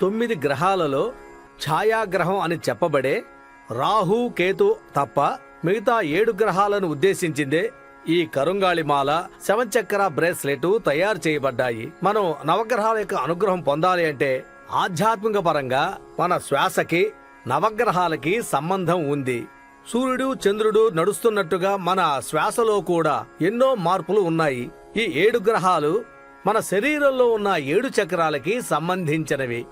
తొమ్మిది గ్రహాలలో ఛాయాగ్రహం అని చెప్పబడే రాహు కేతు తప్ప మిగతా ఏడు గ్రహాలను ఉద్దేశించిందే ఈ కరుంగాళిమాల శవంచక్ర బ్రేస్లెట్ తయారు చేయబడ్డాయి. మనం నవగ్రహాల యొక్క అనుగ్రహం పొందాలి అంటే ఆధ్యాత్మిక పరంగా మన శ్వాసకి నవగ్రహాలకి సంబంధం ఉంది. సూర్యుడు చంద్రుడు నడుస్తున్నట్టుగా మన శ్వాసలో కూడా ఎన్నో మార్పులు ఉన్నాయి. ఈ ఏడు గ్రహాలు మన శరీరంలో ఉన్న ఏడు చక్రాలకి సంబంధించినవి.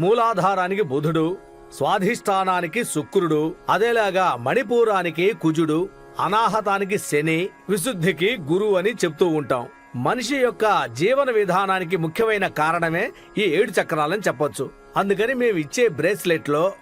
మూలాధారానికి బుధుడు స్వాధిష్టానానికి శుక్రుడు అదేలాగా మణిపూరానికి కుజుడు అనాహతానికి శని విశుద్ధికి గురువు అని చెప్తూ ఉంటాం. మనిషి యొక్క జీవన విధానానికి ముఖ్యమైన కారణమే ఈ ఏడు చక్రాలని చెప్పొచ్చు. అందుకని మేము ఇచ్చే బ్రేస్లెట్లో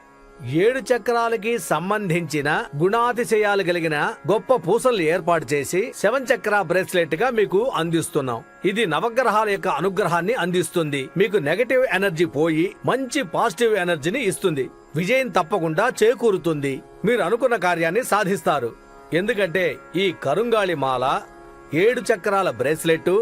ఏడు చక్రాలకి సంబంధించిన గుణాతిశయాలు కలిగిన గొప్ప పూసలు ఏర్పాటు చేసి సెవెన్ చక్ర బ్రేస్లెట్గా మీకు అందిస్తున్నాం. ఇది నవగ్రహాల యొక్క అనుగ్రహాన్ని అందిస్తుంది. మీకు నెగటివ్ ఎనర్జీ పోయి మంచి పాజిటివ్ ఎనర్జీని ఇస్తుంది. విజయం తప్పకుండా చేకూరుతుంది. మీరు అనుకున్న కార్యాన్ని సాధిస్తారు. ఎందుకంటే ఈ కరుంగాళి మాల ఏడు చక్రాల బ్రేస్లెట్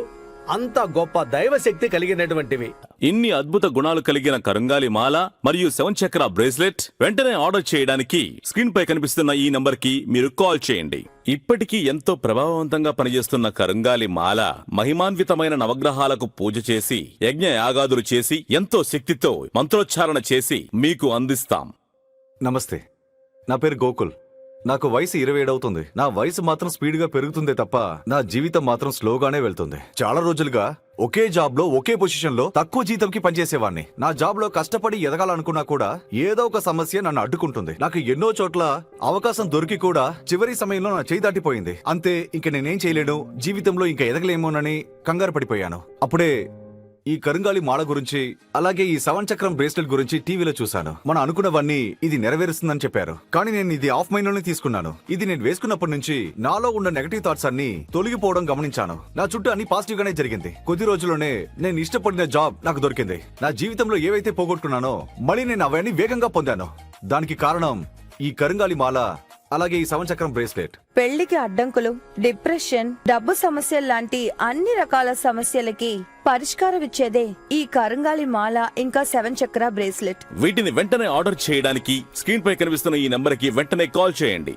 అంత గొప్ప దైవశక్తి కలిగినటువంటివి. ఇన్ని అద్భుత గుణాలు కలిగిన కరుంగాలి మాల మరియు సెవెన్ చక్ర బ్రేస్లెట్ వెంటనే ఆర్డర్ చేయడానికి స్క్రీన్ పై కనిపిస్తున్న ఈ నంబర్కి మీరు కాల్ చేయండి. ఇప్పటికీ ఎంతో ప్రభావవంతంగా పనిచేస్తున్న కరుంగాలి మాల మహిమాన్వితమైన నవగ్రహాలకు పూజ చేసి యజ్ఞ యాగాదులు చేసి ఎంతో శక్తితో మంత్రోచ్చారణ చేసి మీకు అందిస్తాం. నమస్తే. నా పేరు గోకుల్. నాకు వయసు ఇరవై ఏడవుతుంది నా వయసు మాత్రం స్పీడ్గా పెరుగుతుందే తప్ప నా జీవితం మాత్రం స్లోగానే వెళ్తుంది. చాలా రోజులుగా ఒకే జాబ్లో ఒకే పొజిషన్లో తక్కువ జీతంకి పనిచేసేవాడిని నా జాబ్లో కష్టపడి ఎదగాలనుకున్నా కూడా ఏదో ఒక సమస్య నన్ను అడ్డుకుంటుంది. నాకు ఎన్నో చోట్ల అవకాశం దొరికి కూడా చివరి సమయంలో నా చేయి దాటిపోయింది. అంతే ఇంక నేనేం చేయలేను. జీవితంలో ఇంకా ఎదగలేమోనని కంగారు పడిపోయాను. అప్పుడే ఈ కరుంగాలి మాల గురించి అలాగే ఈ సవన్ చక్రం బ్రేస్లెట్ గురించి టీవీలో చూశాను. మనం అనుకున్నవన్నీ ఇది నెరవేరుస్తుందని చెప్పారు. కానీ నేను ఇది ఆఫ్ మైండ్లోనే తీసుకున్నాను. ఇది నేను వేసుకున్నప్పటి నుంచి నాలో ఉన్న నెగటివ్ థాట్స్ అన్ని తొలగిపోవడం గమనించాను. నా చుట్టూ అన్ని పాజిటివ్ గానే జరిగింది. కొద్ది రోజుల్లోనే నేను ఇష్టపడిన జాబ్ నాకు దొరికింది. నా జీవితంలో ఏవైతే పోగొట్టుకున్నానో మళ్ళీ నేను అవన్నీ వేగంగా పొందాను. దానికి కారణం ఈ కరుంగాలి మాల అలాగే ఈ సవన్ చక్రం బ్రేస్లెట్. పెళ్ళికి అడ్డంకులు డిప్రెషన్ డబ్బు సమస్యలు లాంటి అన్ని రకాల సమస్యలకి పరిష్కారం ఇచ్చేదే ఈ కరంగాలి మాల ఇంకా సెవెన్ చక్ర బ్రేస్లెట్. వీటిని వెంటనే ఆర్డర్ చేయడానికి స్క్రీన్ పై కనిపిస్తున్న ఈ నంబర్కి వెంటనే కాల్ చేయండి.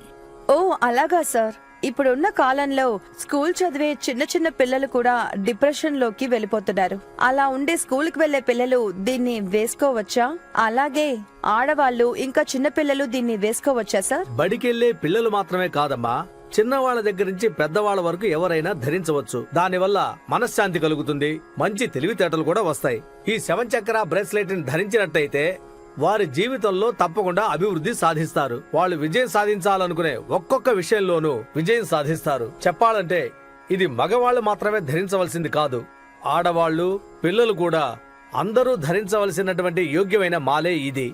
ఓ అలాగా సార్. ఇప్పుడున్న కాలంలో స్కూల్ చదివే చిన్న చిన్న పిల్లలు కూడా డిప్రెషన్లోకి వెళ్ళిపోతున్నారు. అలా ఉండే స్కూల్కి వెళ్ళే పిల్లలు దీన్ని వేసుకోవచ్చా? అలాగే ఆడవాళ్ళు ఇంకా చిన్న పిల్లలు దీన్ని వేసుకోవచ్చా సార్? బడికెళ్ళే పిల్లలు మాత్రమే కాదమ్మా. చిన్నవాళ్ళ దగ్గర నుంచి పెద్దవాళ్ళ వరకు ఎవరైనా ధరించవచ్చు. దానివల్ల మనశ్శాంతి కలుగుతుంది. మంచి తెలివితేటలు కూడా వస్తాయి. ఈ సెవెన్ చక్ర బ్రేస్లెట్ని ధరించినట్టయితే వారి జీవితంలో తప్పకుండా అభివృద్ధి సాధిస్తారు. వాళ్ళు విజయం సాధించాలనుకునే ఒక్కొక్క విషయంలోనూ విజయం సాధిస్తారు. చెప్పాలంటే ఇది మగవాళ్ళు మాత్రమే ధరించవలసింది కాదు. ఆడవాళ్ళు పిల్లలు కూడా అందరూ ధరించవలసినటువంటి యోగ్యమైన మాలే ఇది.